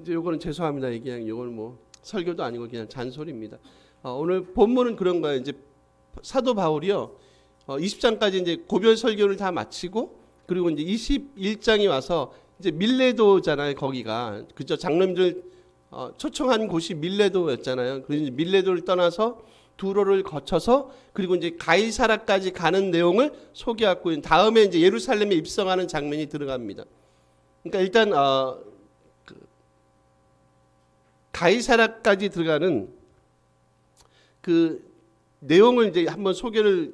이제 요거는 죄송합니다. 그냥 요거는 뭐 설교도 아니고 그냥 잔소리입니다. 어, 오늘 본문은 그런 거예요. 이제 사도 바울이요. 어, 20장까지 이제 고별 설교를 다 마치고 그리고 이제 21장이 와서 이제 밀레도잖아요. 거기가 그죠? 장로님들 어, 초청한 곳이 밀레도였잖아요. 그래서 밀레도를 떠나서 두로를 거쳐서 그리고 이제 가이사라까지 가는 내용을 소개하고 다음에 이제 예루살렘에 입성하는 장면이 들어갑니다. 그러니까 일단 어, 그 가이사라까지 들어가는 그 내용을 이제 한번 소개를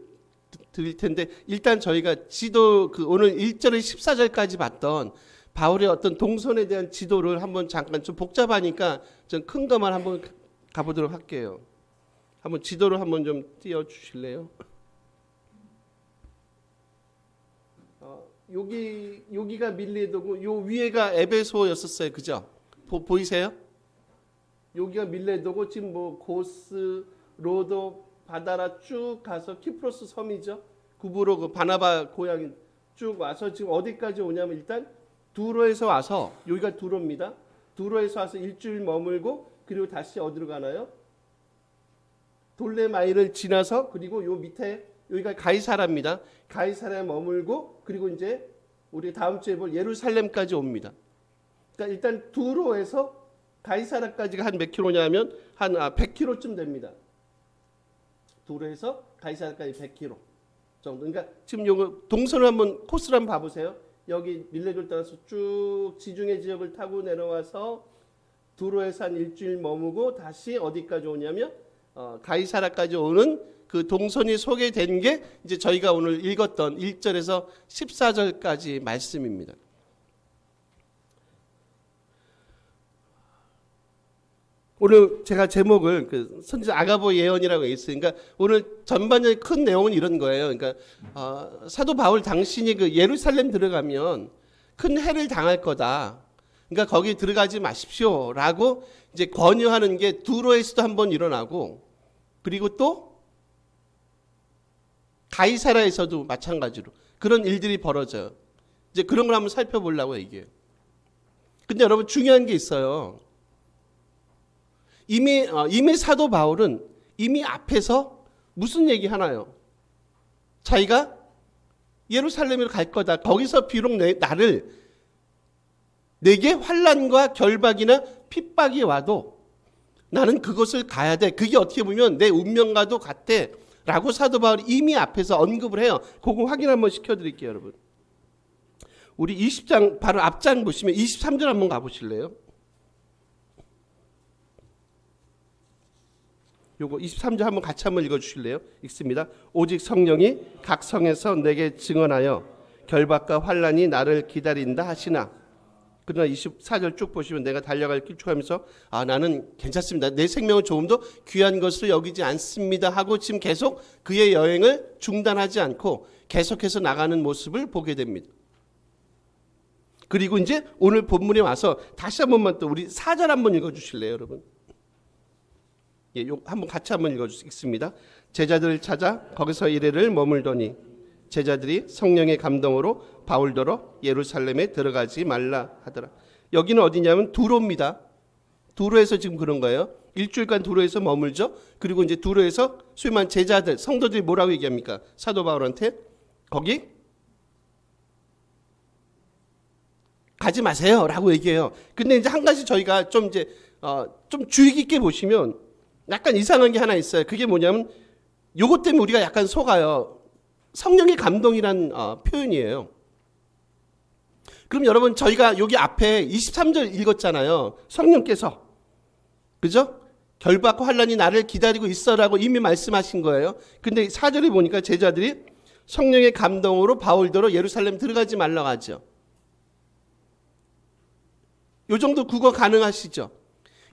드- 드릴 텐데 일단 저희가 지도 그 오늘 1절에 14절까지 봤던 바울의 어떤 동선에 대한 지도를 한번 잠깐 좀 복잡하니까 좀큰 것만 한번 가보도록 할게요. 한번 지도를 한번 좀 띄워 주실래요? 어, 여기 여기가 밀레도고 요 위에가 에베소였었어요. 그죠? 보, 보이세요? 여기가 밀레도고 지금 뭐 고스, 로도, 바다라 쭉 가서 키프로스 섬이죠. 구부로 그 바나바 고향 쭉 와서 지금 어디까지 오냐면 일단 두로에서 와서 여기가 두로입니다. 두로에서 와서 일주일 머물고 그리고 다시 어디로 가나요? 돌레마이를 지나서 그리고 요 밑에 여기가 가이사라입니다. 가이사라에 머물고 그리고 이제 우리 다음 주에 볼 예루살렘까지 옵니다. 그러니까 일단 두로에서 가이사라까지가 한 몇 킬로냐면 한 아, 100킬로쯤 됩니다. 두로에서 가이사라까지 100킬로 정도. 그러니까 지금 요거 동선을 한번 코스를 한번 봐보세요. 여기 밀레도를 따라서 쭉 지중해 지역을 타고 내려와서 두로에서 한 일주일 머무고 다시 어디까지 오냐면 어, 가이사라까지 오는 그 동선이 소개된 게 이제 저희가 오늘 읽었던 1절에서 14절까지 말씀입니다. 오늘 제가 제목을 그 선지 아가보 예언이라고 있어요. 그러니까 오늘 전반적인 큰 내용은 이런 거예요. 그러니까 어, 사도 바울 당신이 그 예루살렘 들어가면 큰 해를 당할 거다. 그러니까 거기 들어가지 마십시오라고 이제 권유하는 게 두로에서도 한번 일어나고 그리고 또 가이사라에서도 마찬가지로 그런 일들이 벌어져요. 이제 그런 걸 한번 살펴보려고 얘기해요. 근데 여러분 중요한 게 있어요. 이미 어, 이미 사도 바울은 이미 앞에서 무슨 얘기 하나요? 자기가 예루살렘으로 갈 거다. 거기서 비록 내, 나를 내게 환란과 결박이나 핍박이 와도 나는 그것을 가야 돼. 그게 어떻게 보면 내 운명과도 같대. 라고 사도 바울이 이미 앞에서 언급을 해요. 그거 확인 한번 시켜드릴게요, 여러분. 우리 20장, 바로 앞장 보시면 23절 한번 가보실래요? 요거 23절 한번 같이 한번 읽어 주실래요? 읽습니다. 오직 성령이 각 성에서 내게 증언하여 결박과 환란이 나를 기다린다 하시나 그러나 24절 쭉 보시면 내가 달려갈 길 쭉하면서 아 나는 괜찮습니다. 내 생명은 조금 더 귀한 것으로 여기지 않습니다 하고 지금 계속 그의 여행을 중단하지 않고 계속해서 나가는 모습을 보게 됩니다. 그리고 이제 오늘 본문에 와서 다시 한 번만 또 우리 사절 한번 읽어 주실래요, 여러분? 예, 요 한번 같이 한번 읽어 주겠습니다. 제자들을 찾아 거기서 이래를 머물더니 제자들이 성령의 감동으로 바울더러 예루살렘에 들어가지 말라 하더라. 여기는 어디냐면 두로입니다. 두로에서 지금 그런 거예요. 일주일간 두로에서 머물죠. 그리고 이제 두로에서 수임한 제자들, 성도들이 뭐라고 얘기합니까? 사도 바울한테 거기 가지 마세요라고 얘기해요. 근데 이제 한 가지 저희가 좀 이제 어, 좀 주의 깊게 보시면 약간 이상한 게 하나 있어요. 그게 뭐냐면 요것 때문에 우리가 약간 속아요. 성령의 감동이란 어, 표현이에요. 그럼 여러분 저희가 여기 앞에 23절 읽었잖아요. 성령께서 그죠? 결박과 환란이 나를 기다리고 있어라고 이미 말씀하신 거예요. 근데 4절에 보니까 제자들이 성령의 감동으로 바울더러 예루살렘 들어가지 말라고 하죠. 요 정도 국어 가능하시죠?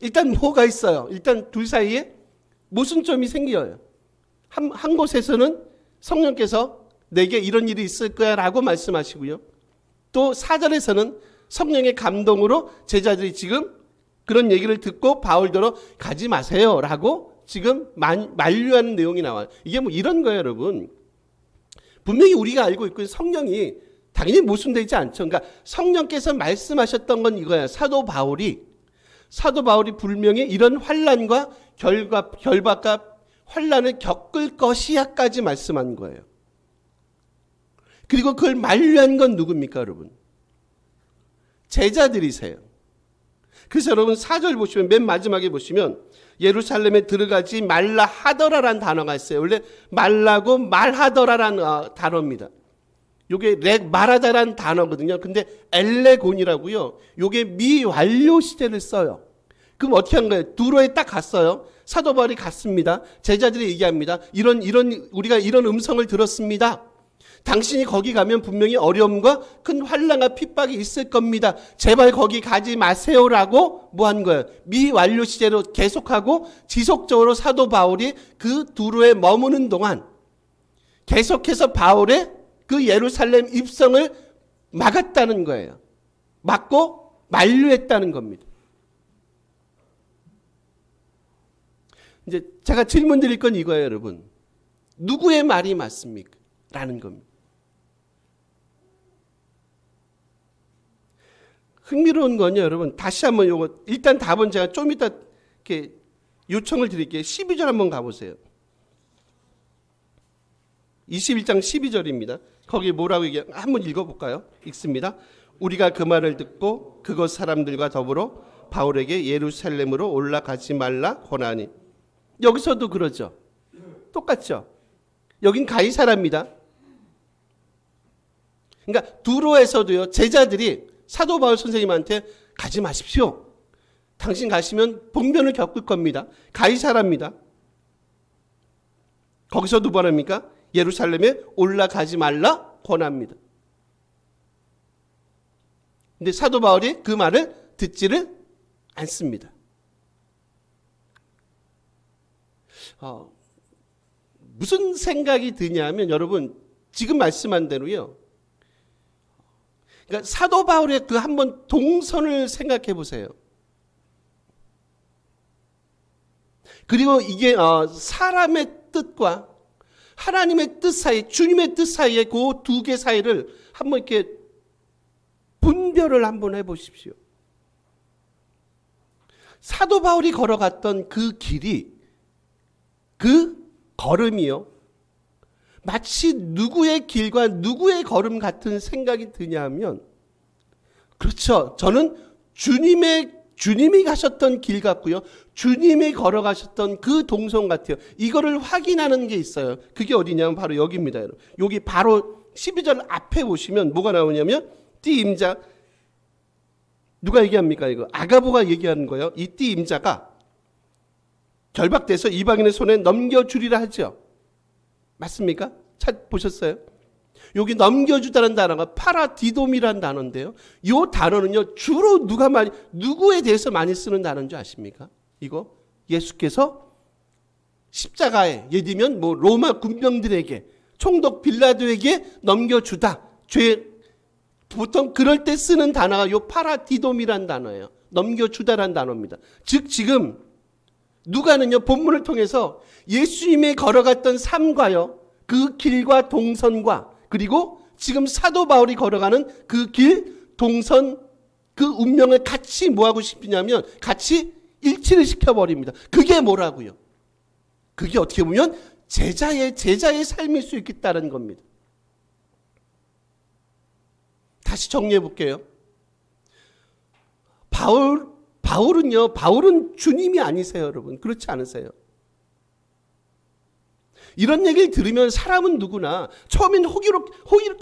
일단 뭐가 있어요? 일단 둘 사이에 모순점이 생겨요. 한, 한 곳에서는 성령께서 내게 이런 일이 있을 거야 라고 말씀하시고요. 또 사절에서는 성령의 감동으로 제자들이 지금 그런 얘기를 듣고 바울더러 가지 마세요 라고 지금 만, 만류하는 내용이 나와요. 이게 뭐 이런 거예요, 여러분. 분명히 우리가 알고 있고 성령이 당연히 모순되지 않죠. 그러니까 성령께서 말씀하셨던 건 이거예요. 사도 바울이 사도 바울이 분명히 이런 환란과 결과 결박과 환란을 겪을 것이야까지 말씀한 거예요. 그리고 그걸 만류한 건 누굽니까, 여러분? 제자들이세요. 그래서 여러분 4절 보시면 맨 마지막에 보시면 예루살렘에 들어가지 말라 하더라라는 단어가 있어요. 원래 말라고 말하더라라는 어, 단어입니다. 요게 렉 말하다라는 단어거든요. 근데 엘레곤이라고요. 요게 미완료 시제를 써요. 그럼 어떻게 한 거예요? 두로에 딱 갔어요. 사도 바울이 갔습니다. 제자들이 얘기합니다. 이런 이런 우리가 이런 음성을 들었습니다. 당신이 거기 가면 분명히 어려움과 큰 환란과 핍박이 있을 겁니다. 제발 거기 가지 마세요라고 뭐 한 거예요? 미완료 시제로 계속하고 지속적으로 사도 바울이 그 두로에 머무는 동안 계속해서 바울의 그 예루살렘 입성을 막았다는 거예요. 막고 만류했다는 겁니다. 이제 제가 질문 드릴 건 이거예요, 여러분. 누구의 말이 맞습니까? 라는 겁니다. 흥미로운 건요, 여러분. 다시 한번 요거, 일단 답은 제가 좀 이따 이렇게 요청을 드릴게요. 12절 한번 가보세요. 21장 12절입니다. 거기 뭐라고 얘기해? 한번 읽어볼까요? 읽습니다. 우리가 그 말을 듣고 그곳 사람들과 더불어 바울에게 예루살렘으로 올라가지 말라 권하니. 여기서도 그러죠. 똑같죠. 여긴 가이사랍니다. 그러니까 두로에서도요 제자들이 사도 바울 선생님한테 가지 마십시오. 당신 가시면 복면을 겪을 겁니다. 가이사랍니다. 거기서도 뭐랍니까? 예루살렘에 올라가지 말라 권합니다. 근데 사도 바울이 그 말을 듣지를 않습니다. 어, 무슨 생각이 드냐면 여러분 지금 말씀한 대로요. 그러니까 사도 바울의 그 한번 동선을 생각해 보세요. 그리고 이게 어, 사람의 뜻과 하나님의 뜻 사이, 주님의 뜻 사이에 그 두 개 사이를 한번 이렇게 분별을 한번 해보십시오. 사도 바울이 걸어갔던 그 길이 그 걸음이요. 마치 누구의 길과 누구의 걸음 같은 생각이 드냐면 그렇죠. 저는 주님의 주님이 가셨던 길 같고요. 주님이 걸어가셨던 그 동선 같아요. 이거를 확인하는 게 있어요. 그게 어디냐면 바로 여기입니다. 여러분. 여기 바로 12절 앞에 보시면 뭐가 나오냐면 띠 임자 누가 얘기합니까 이거? 아가보가 얘기하는 거예요. 이 띠 임자가 결박돼서 이방인의 손에 넘겨주리라 하죠. 맞습니까? 찾 보셨어요? 여기 넘겨주다는 단어가 파라디돔이라는 단어인데요. 이 단어는요 주로 누가 많이 누구에 대해서 많이 쓰는 단어인 줄 아십니까? 이거 예수께서 십자가에 예를 들면 뭐 로마 군병들에게 총독 빌라도에게 넘겨주다 죄 보통 그럴 때 쓰는 단어가 요 파라디돔이라는 단어예요. 넘겨주다라는 단어입니다. 즉 지금 누가는요 본문을 통해서 예수님이 걸어갔던 삶과요 그 길과 동선과 그리고 지금 사도 바울이 걸어가는 그 길, 동선, 그 운명을 같이 뭐하고 싶으냐면 같이 일치를 시켜버립니다. 그게 뭐라고요? 그게 어떻게 보면 제자의, 제자의 삶일 수 있겠다는 겁니다. 다시 정리해 볼게요. 바울, 바울은요, 바울은 주님이 아니세요, 여러분. 그렇지 않으세요? 이런 얘기를 들으면 사람은 누구나 처음엔 호기롭,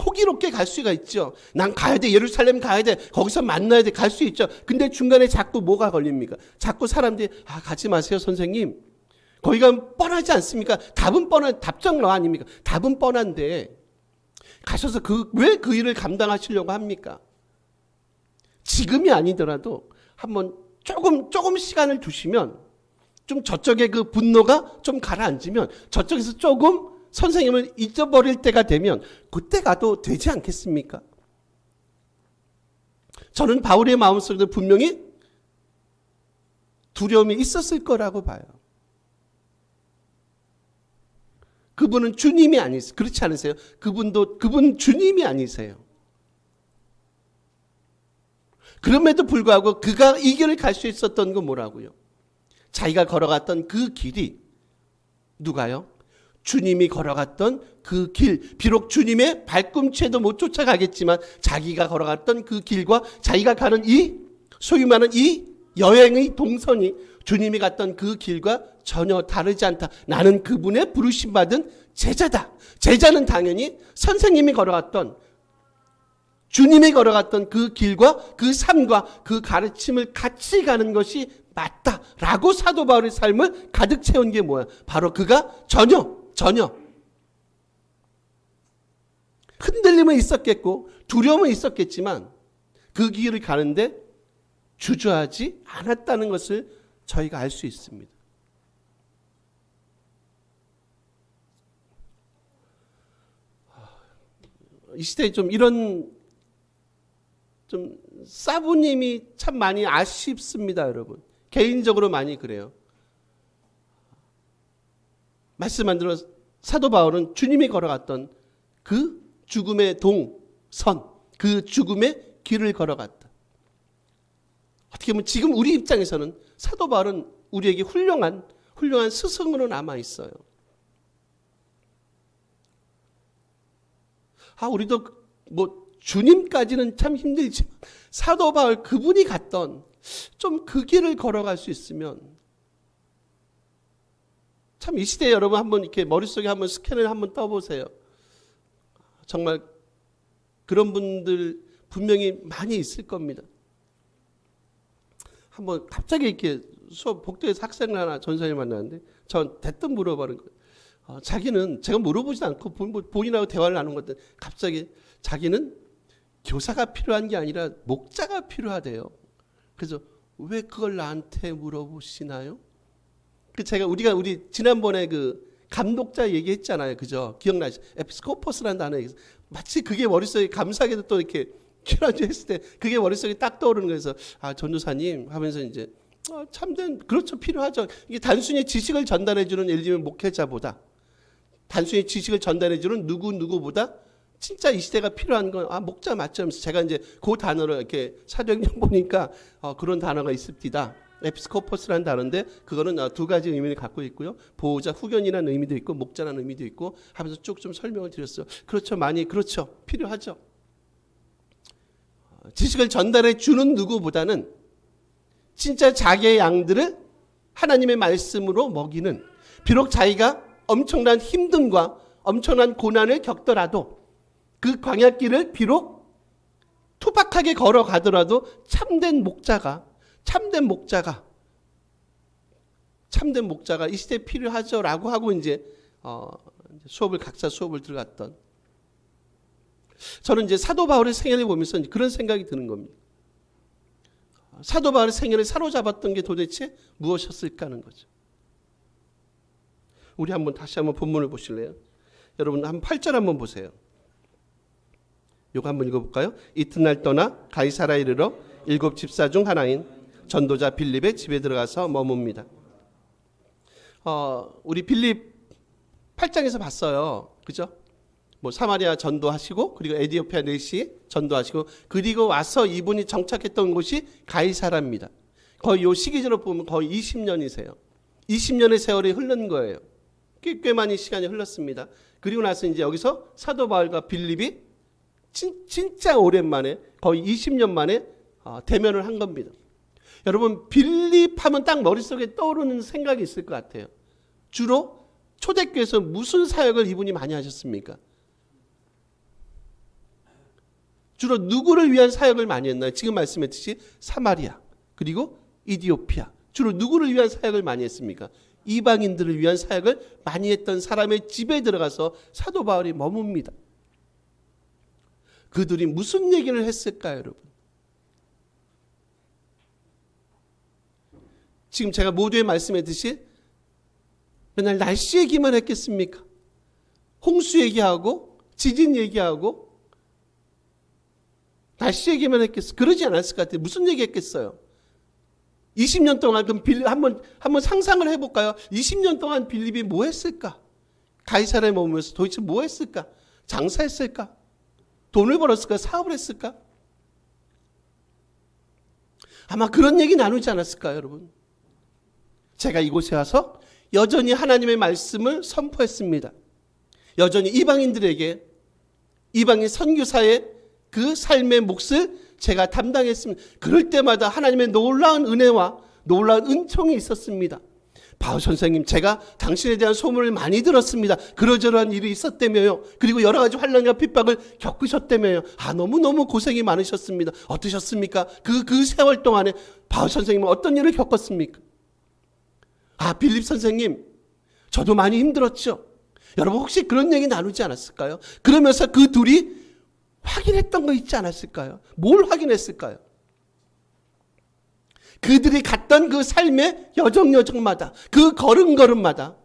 호기롭, 게갈 수가 있죠. 난 가야 돼. 예루살렘 가야 돼. 거기서 만나야 돼. 갈 수 있죠. 근데 중간에 자꾸 뭐가 걸립니까? 자꾸 사람들이, 아, 가지 마세요, 선생님. 거기가 뻔하지 않습니까? 답은 뻔한, 답정러 아닙니까? 답은 뻔한데, 가셔서 그, 왜 그 일을 감당하시려고 합니까? 지금이 아니더라도 한번 조금, 조금 시간을 두시면 좀 저쪽에 그 분노가 좀 가라앉으면 저쪽에서 조금 선생님을 잊어버릴 때가 되면 그때 가도 되지 않겠습니까? 저는 바울의 마음속에도 분명히 두려움이 있었을 거라고 봐요. 그분은 주님이 아니세요. 그렇지 않으세요? 그분도, 그분 주님이 아니세요. 그럼에도 불구하고 그가 이 길을 갈 수 있었던 건 뭐라고요? 자기가 걸어갔던 그 길이 누가요? 주님이 걸어갔던 그 길, 비록 주님의 발꿈치에도 못 쫓아가겠지만 자기가 걸어갔던 그 길과 자기가 가는 이 소위 말하는 이 여행의 동선이 주님이 갔던 그 길과 전혀 다르지 않다. 나는 그분의 부르심 받은 제자다. 제자는 당연히 선생님이 걸어갔던 주님이 걸어갔던 그 길과 그 삶과 그 가르침을 같이 가는 것이 맞다라고 사도 바울의 삶을 가득 채운 게 뭐야? 바로 그가 전혀 전혀 흔들림은 있었겠고 두려움은 있었겠지만 그 길을 가는데 주저하지 않았다는 것을 저희가 알 수 있습니다. 이 시대에 좀 이런 좀 사부님이 참 많이 아쉽습니다, 여러분. 개인적으로 많이 그래요. 말씀만 들어 사도 바울은 주님이 걸어갔던 그 죽음의 동선, 그 죽음의 길을 걸어갔다. 어떻게 보면 지금 우리 입장에서는 사도 바울은 우리에게 훌륭한 훌륭한 스승으로 남아 있어요. 아, 우리도 뭐 주님까지는 참 힘들지만 사도 바울 그분이 갔던 좀 그 길을 걸어갈 수 있으면 참 이 시대에 여러분 한번 이렇게 머릿속에 한번 스캔을 한번 떠보세요. 정말 그런 분들 분명히 많이 있을 겁니다. 한번 갑자기 이렇게 수업 복도에서 학생을 하나 전사님 만났는데 전 대뜸 물어보는 거예요. 어, 자기는 제가 물어보지 않고 본- 본인하고 대화를 나눈 것들 갑자기 자기는 교사가 필요한 게 아니라 목자가 필요하대요. 그래서 왜 그걸 나한테 물어보시나요? 그 제가 우리가 우리 지난번에 그 감독자 얘기했잖아요. 그죠? 기억나시? 에피스코퍼스라는 단어 얘기 마치 그게 머릿속에 감사하게도 또 이렇게 키라주 했을 때 그게 머릿속에 딱 떠오르는 거에서 아 전도사님 하면서 이제 어, 참된 그렇죠 필요하죠. 이게 단순히 지식을 전달해 주는 예를 들면 목회자보다 단순히 지식을 전달해 주는 누구 누구보다 진짜 이 시대가 필요한 건 아 목자 맞죠? 하면서 제가 이제 그 단어를 이렇게 사도행전 보니까 어, 그런 단어가 있습니다. 에피스코퍼스라는 단어인데 그거는 어, 두 가지 의미를 갖고 있고요. 보호자 후견이라는 의미도 있고 목자라는 의미도 있고 하면서 쭉 좀 설명을 드렸어요. 그렇죠. 많이 그렇죠. 필요하죠. 어, 지식을 전달해 주는 누구보다는 진짜 자기의 양들을 하나님의 말씀으로 먹이는 비록 자기가 엄청난 힘듦과 엄청난 고난을 겪더라도 그 광야길을 비록 투박하게 걸어가더라도 참된 목자가 참된 목자가 참된 목자가 이 시대에 필요하죠라고 하고 이제 어, 수업을 각자 수업을 들어갔던 저는 이제 사도 바울의 생애를 보면서 그런 생각이 드는 겁니다. 사도 바울의 생애를 사로잡았던 게 도대체 무엇이었을까 하는 거죠. 우리 한번 다시 한번 본문을 보실래요? 여러분 한 8절 한번 보세요. 요거 한번 읽어볼까요? 이튿날 떠나 가이사라 이르러 일곱 집사 중 하나인 전도자 빌립의 집에 들어가서 머뭅니다. 어, 우리 빌립 8장에서 봤어요. 그죠? 뭐 사마리아 전도하시고 그리고 에디오피아 내시 전도하시고 그리고 와서 이분이 정착했던 곳이 가이사라입니다. 거의 요 시기적으로 보면 거의 20년이세요. 20년의 세월이 흐른 거예요. 꽤, 꽤 많이 시간이 흘렀습니다. 그리고 나서 이제 여기서 사도 바울과 빌립이 진, 진짜 오랜만에 거의 20년 만에 어, 대면을 한 겁니다. 여러분 빌립 하면 딱 머릿속에 떠오르는 생각이 있을 것 같아요. 주로 초대교회에서 무슨 사역을 이분이 많이 하셨습니까? 주로 누구를 위한 사역을 많이 했나요? 지금 말씀했듯이 사마리아 그리고 이디오피아 주로 누구를 위한 사역을 많이 했습니까? 이방인들을 위한 사역을 많이 했던 사람의 집에 들어가서 사도 바울이 머뭅니다. 그들이 무슨 얘기를 했을까요, 여러분? 지금 제가 모두에 말씀했듯이 맨날 날씨 얘기만 했겠습니까? 홍수 얘기하고 지진 얘기하고 날씨 얘기만 했겠어. 그러지 않았을 것 같아요. 무슨 얘기 했겠어요? 20년 동안 그럼 빌 한번 한번 상상을 해 볼까요? 20년 동안 빌립이 뭐 했을까? 가이사라에 머물면서 도대체 뭐 했을까? 장사했을까? 돈을 벌었을까? 사업을 했을까? 아마 그런 얘기 나누지 않았을까요, 여러분? 제가 이곳에 와서 여전히 하나님의 말씀을 선포했습니다. 여전히 이방인들에게 이방인 선교사의 그 삶의 몫을 제가 담당했습니다. 그럴 때마다 하나님의 놀라운 은혜와 놀라운 은총이 있었습니다. 바울 선생님, 제가 당신에 대한 소문을 많이 들었습니다. 그러저러한 일이 있었다며요. 그리고 여러 가지 환란과 핍박을 겪으셨다며요. 아, 너무너무 고생이 많으셨습니다. 어떠셨습니까? 그, 그 세월 동안에 바울 선생님은 어떤 일을 겪었습니까? 아, 빌립 선생님, 저도 많이 힘들었죠. 여러분 혹시 그런 얘기 나누지 않았을까요? 그러면서 그 둘이 확인했던 거 있지 않았을까요? 뭘 확인했을까요? 그들이 갔던 그 삶의 여정여정마다 그 걸음걸음마다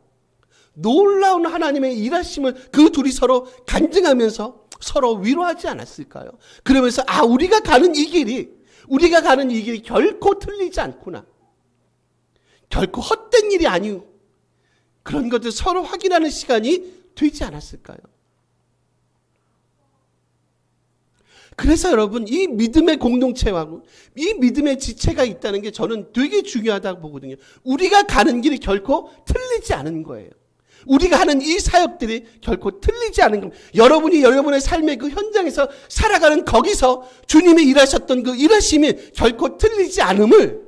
놀라운 하나님의 일하심을 그 둘이 서로 간증하면서 서로 위로하지 않았을까요? 그러면서 아 우리가 가는 이 길이 우리가 가는 이 길이 결코 틀리지 않구나. 결코 헛된 일이 아니오. 그런 것들 서로 확인하는 시간이 되지 않았을까요? 그래서 여러분 이 믿음의 공동체와 이 믿음의 지체가 있다는 게 저는 되게 중요하다고 보거든요. 우리가 가는 길이 결코 틀리지 않은 거예요. 우리가 하는 이 사역들이 결코 틀리지 않은 겁니다. 여러분이 여러분의 삶의 그 현장에서 살아가는 거기서 주님이 일하셨던 그 일하심이 결코 틀리지 않음을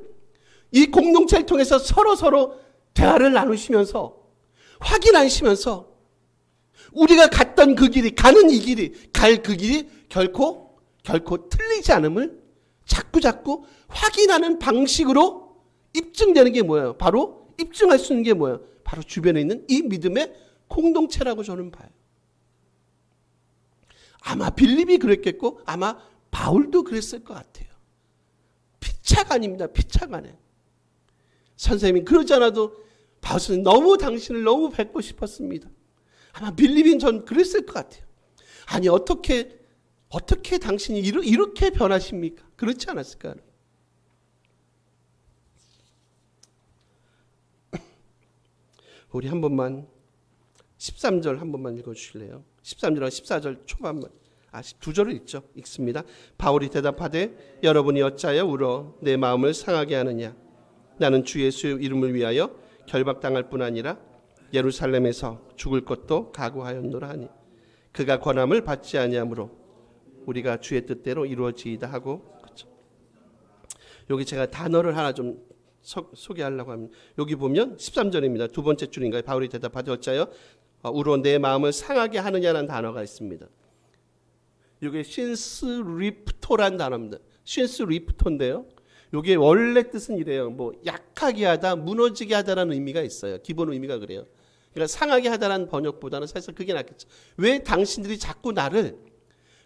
이 공동체를 통해서 서로 서로 대화를 나누시면서 확인하시면서 우리가 갔던 그 길이 가는 이 길이 갈 그 길이 결코 결코 틀리지 않음을 자꾸 자꾸 확인하는 방식으로 입증되는 게 뭐예요? 바로 입증할 수 있는 게 뭐예요? 바로 주변에 있는 이 믿음의 공동체라고 저는 봐요. 아마 빌립이 그랬겠고 아마 바울도 그랬을 것 같아요. 피차가 아니에요. 선생님이 그러지 않아도 바울 선생님 너무 당신을 너무 뵙고 싶었습니다. 아마 빌립인 전 그랬을 것 같아요. 아니 어떻게 어떻게 당신이 이렇게 변하십니까? 그렇지 않았을까요? 우리 한 번만 13절 한 번만 읽어 주실래요? 13절과 14절 초반만 아, 두 절을 읽죠. 읽습니다. 바울이 대답하되 여러분이 어찌하여 울어 내 마음을 상하게 하느냐 나는 주 예수 이름을 위하여 결박당할 뿐 아니라 예루살렘에서 죽을 것도 각오하였노라 하니 그가 권함을 받지 아니하므로 우리가 주의 뜻대로 이루어지이다 하고 그렇죠. 여기 제가 단어를 하나 좀 소, 소개하려고 합니다. 여기 보면 13절입니다. 두 번째 줄인가요? 바울이 대답하되 어찌하여 어, 우로 내 마음을 상하게 하느냐라는 단어가 있습니다. 이게 신스 리프토란 단어입니다. 신스 리프토인데요. 이게 원래 뜻은 이래요. 뭐 약하게 하다, 무너지게 하다라는 의미가 있어요. 기본 의미가 그래요. 그러니까 상하게 하다라는 번역보다는 사실 그게 낫겠죠. 왜 당신들이 자꾸 나를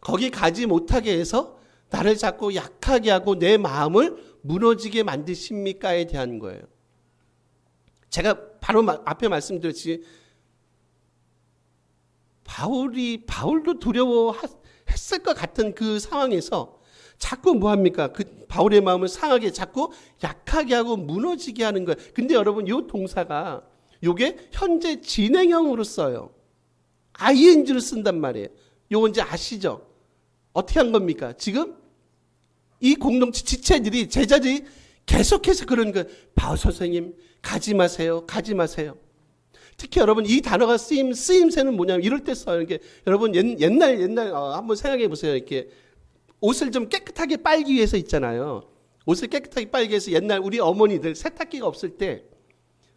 거기 가지 못하게 해서 나를 자꾸 약하게 하고 내 마음을 무너지게 만드십니까에 대한 거예요. 제가 바로 마- 앞에 말씀드렸지 바울이 바울도 두려워했을 것 같은 그 상황에서 자꾸 뭐 합니까? 그 바울의 마음을 상하게 자꾸 약하게 하고 무너지게 하는 거예요. 근데 여러분 요 동사가 요게 현재 진행형으로 써요. ing를 쓴단 말이에요. 요거 이제 아시죠? 어떻게 한 겁니까? 지금 이 공동체 지체들이 제자들이 계속해서 그런 거 바울 선생님 가지 마세요. 가지 마세요. 특히 여러분 이 단어가 쓰임 쓰임새는 뭐냐면 이럴 때 써요. 이게 여러분 옛, 옛날 옛날 어, 한번 생각해 보세요. 이렇게 옷을 좀 깨끗하게 빨기 위해서 있잖아요. 옷을 깨끗하게 빨기 위해서 옛날 우리 어머니들 세탁기가 없을 때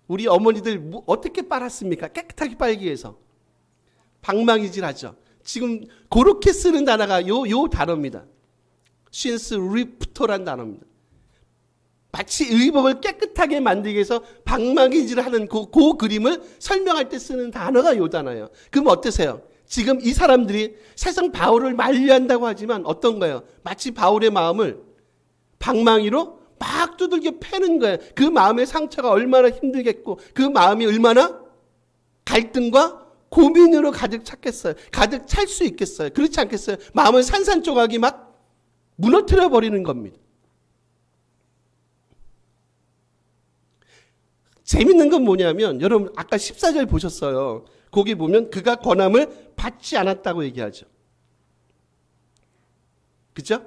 우리 어머니들 뭐- 어떻게 빨았습니까? 깨끗하게 빨기 위해서 방망이질 하죠. 지금 그렇게 쓰는 단어가 요 요 단어입니다. 신스 리프토란 단어입니다. 마치 의복을 깨끗하게 만들기 위해서 방망이질하는 그, 그 그림을 설명할 때 쓰는 단어가 요 단어예요. 그럼 어떠세요? 지금 이 사람들이 세상 바울을 만리한다고 하지만 어떤 거예요? 마치 바울의 마음을 방망이로 막 두들겨 패는 거예요. 그 마음의 상처가 얼마나 힘들겠고 그 마음이 얼마나 갈등과 고민으로 가득 찼겠어요. 가득 찰 수 있겠어요. 그렇지 않겠어요? 마음을 산산조각이 막 무너뜨려 버리는 겁니다. 재밌는 건 뭐냐면 여러분 아까 14절 보셨어요. 거기 보면 그가 권함을 받지 않았다고 얘기하죠. 그죠?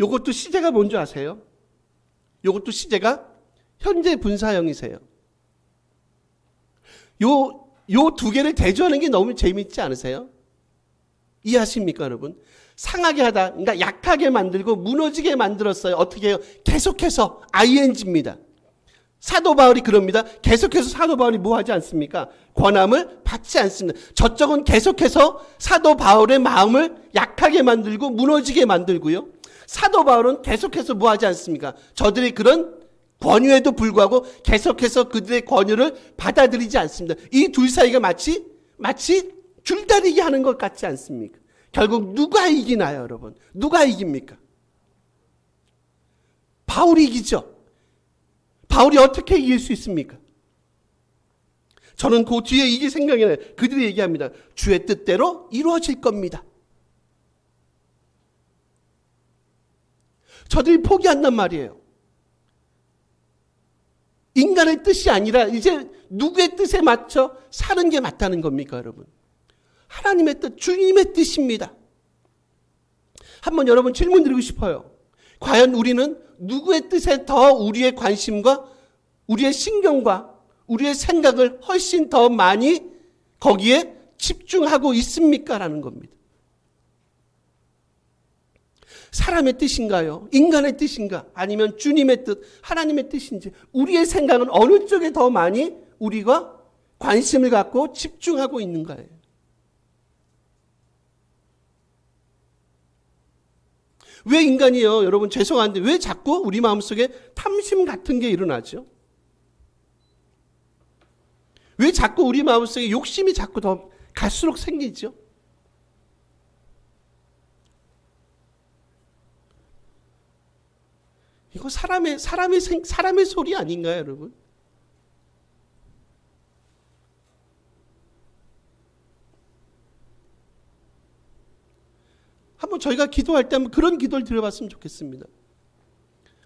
요것도 시제가 뭔지 아세요? 요것도 시제가 현재 분사형이세요. 요 요 두 개를 대조하는 게 너무 재밌지 않으세요? 이해하십니까, 여러분? 상하게 하다, 그러니까 약하게 만들고 무너지게 만들었어요. 어떻게 해요? 계속해서 ing입니다. 사도 바울이 그럽니다. 계속해서 사도 바울이 뭐 하지 않습니까? 권함을 받지 않습니다. 저쪽은 계속해서 사도 바울의 마음을 약하게 만들고 무너지게 만들고요. 사도 바울은 계속해서 뭐 하지 않습니까? 저들이 그런 권유에도 불구하고 계속해서 그들의 권유를 받아들이지 않습니다. 이 둘 사이가 마치 마치 줄다리기 하는 것 같지 않습니까? 결국 누가 이기나요, 여러분? 누가 이깁니까? 바울이 이기죠. 바울이 어떻게 이길 수 있습니까? 저는 그 뒤에 이게 생각이 나요. 그들이 얘기합니다. 주의 뜻대로 이루어질 겁니다. 저들이 포기한단 말이에요. 인간의 뜻이 아니라 이제 누구의 뜻에 맞춰 사는 게 맞다는 겁니까, 여러분? 하나님의 뜻, 주님의 뜻입니다. 한번 여러분 질문 드리고 싶어요. 과연 우리는 누구의 뜻에 더 우리의 관심과 우리의 신경과 우리의 생각을 훨씬 더 많이 거기에 집중하고 있습니까? 라는 겁니다. 사람의 뜻인가요? 인간의 뜻인가? 아니면 주님의 뜻, 하나님의 뜻인지 우리의 생각은 어느 쪽에 더 많이 우리가 관심을 갖고 집중하고 있는 거예요. 왜 인간이요? 여러분 죄송한데 왜 자꾸 우리 마음속에 탐심 같은 게 일어나죠? 왜 자꾸 우리 마음속에 욕심이 자꾸 더 갈수록 생기죠? 이거 사람의 사람의 생, 사람의 소리 아닌가요, 여러분? 한번 저희가 기도할 때 한번 그런 기도를 드려봤으면 좋겠습니다.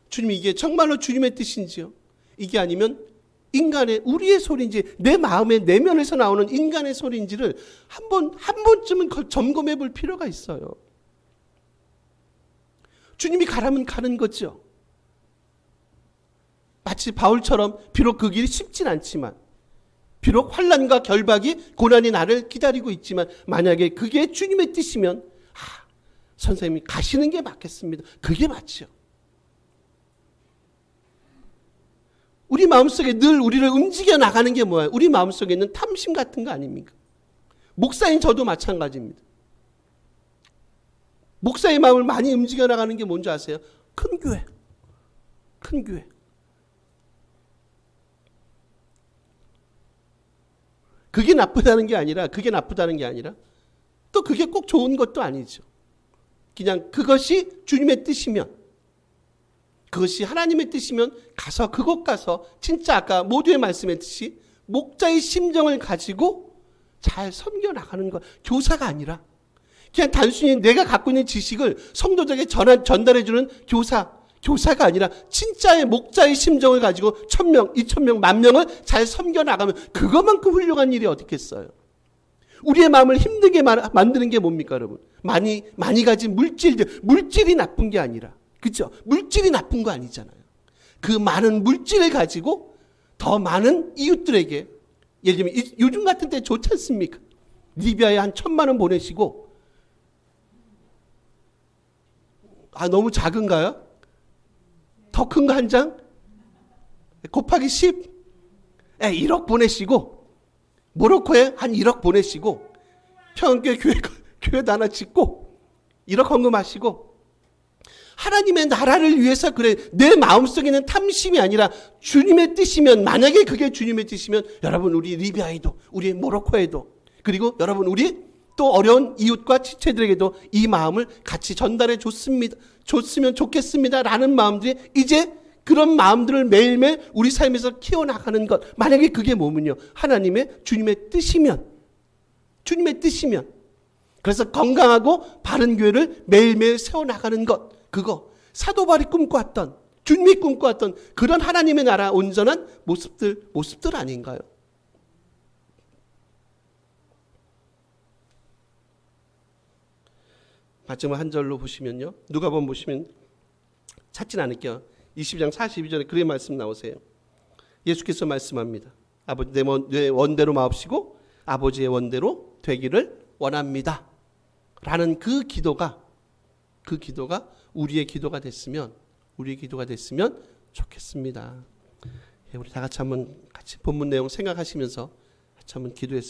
주님 이게 정말로 주님의 뜻인지요? 이게 아니면 인간의 우리의 소리인지 내 마음의 내면에서 나오는 인간의 소리인지를 한번 한 번쯤은 점검해 볼 필요가 있어요. 주님이 가라면 가는 거죠. 마치 바울처럼 비록 그 길이 쉽진 않지만 비록 환란과 결박이 고난이 나를 기다리고 있지만 만약에 그게 주님의 뜻이면 아, 선생님이 가시는 게 맞겠습니다. 그게 맞죠. 우리 마음속에 늘 우리를 움직여 나가는 게 뭐예요? 우리 마음속에 있는 탐심 같은 거 아닙니까? 목사인 저도 마찬가지입니다. 목사의 마음을 많이 움직여 나가는 게 뭔지 아세요? 큰 교회. 큰 교회. 그게 나쁘다는 게 아니라 그게 나쁘다는 게 아니라 또 그게 꼭 좋은 것도 아니죠. 그냥 그것이 주님의 뜻이면 그것이 하나님의 뜻이면 가서 그곳 가서 진짜 아까 모두의 말씀했듯이 목자의 심정을 가지고 잘 섬겨 나가는 것 교사가 아니라 그냥 단순히 내가 갖고 있는 지식을 성도들에게 전한, 전달해 주는 교사 교사가 아니라 진짜의 목자의 심정을 가지고 천 명, 이천 명, 만 명을 잘 섬겨 나가면 그것만큼 훌륭한 일이 어떻겠어요? 우리의 마음을 힘들게 만드는 게 뭡니까, 여러분? 많이 많이 가진 물질들, 물질이 나쁜 게 아니라, 그죠? 물질이 나쁜 거 아니잖아요. 그 많은 물질을 가지고 더 많은 이웃들에게 예를 들면 요즘 같은 때 좋지 않습니까? 리비아에 한 천만 원 보내시고 아 너무 작은가요? 더 큰 거 한 장? 곱하기 10? 에, 1억 보내시고, 모로코에 한 1억 보내시고, 평안교회 교회, 교회도 하나 짓고, 1억 헌금하시고, 하나님의 나라를 위해서 그래, 내 마음속에 있는 탐심이 아니라 주님의 뜻이면, 만약에 그게 주님의 뜻이면, 여러분, 우리 리비아에도, 우리 모로코에도, 그리고 여러분, 우리 또 어려운 이웃과 지체들에게도 이 마음을 같이 전달해 줬습니다. 줬으면 좋겠습니다. 라는 마음들이 이제 그런 마음들을 매일매일 우리 삶에서 키워나가는 것. 만약에 그게 뭐면요. 하나님의 주님의 뜻이면. 주님의 뜻이면. 그래서 건강하고 바른 교회를 매일매일 세워나가는 것. 그거. 사도발이 꿈꿔왔던, 주님이 꿈꿔왔던 그런 하나님의 나라 온전한 모습들, 모습들 아닌가요? 마지막 한 절로 보시면요. 누가 보면 보시면 찾진 않을게요. 22장 42절에 그의 말씀 나오세요. 예수께서 말씀합니다. 아버지 내 원- 내 원대로 마옵시고 아버지의 원대로 되기를 원합니다. 라는 그 기도가 그 기도가 우리의 기도가 됐으면 우리의 기도가 됐으면 좋겠습니다. 예, 우리 다 같이 한번 같이 본문 내용 생각하시면서 같이 한번 기도했습니다.